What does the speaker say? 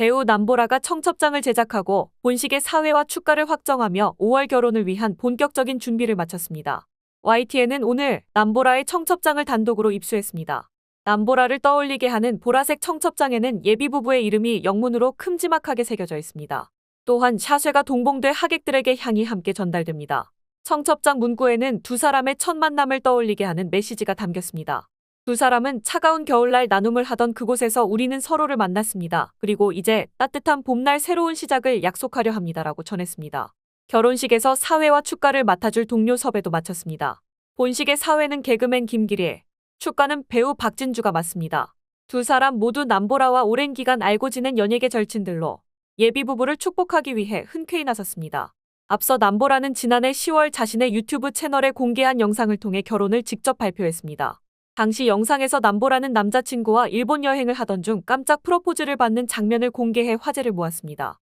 배우 남보라가 청첩장을 제작하고 본식의 사회와 축가를 확정하며 5월 결혼을 위한 본격적인 준비를 마쳤습니다. YTN은 오늘 남보라의 청첩장을 단독으로 입수했습니다. 남보라를 떠올리게 하는 보라색 청첩장에는 예비 부부의 이름이 영문으로 큼지막하게 새겨져 있습니다. 또한 샤쉐가 동봉돼 하객들에게 향이 함께 전달됩니다. 청첩장 문구에는 두 사람의 첫 만남을 떠올리게 하는 메시지가 담겼습니다. 두 사람은 차가운 겨울날 나눔을 하던 그곳에서 우리는 서로를 만났습니다. 그리고 이제 따뜻한 봄날 새로운 시작을 약속하려 합니다라고 전했습니다. 결혼식에서 사회와 축가를 맡아줄 동료 섭외도 마쳤습니다. 본식의 사회는 개그맨 김기리, 축가는 배우 박진주가 맡습니다. 두 사람 모두 남보라와 오랜 기간 알고 지낸 연예계 절친들로 예비 부부를 축복하기 위해 흔쾌히 나섰습니다. 앞서 남보라는 지난해 10월 자신의 유튜브 채널에 공개한 영상을 통해 결혼을 직접 발표했습니다. 당시 영상에서 남보라는 남자친구와 일본 여행을 하던 중 깜짝 프로포즈를 받는 장면을 공개해 화제를 모았습니다.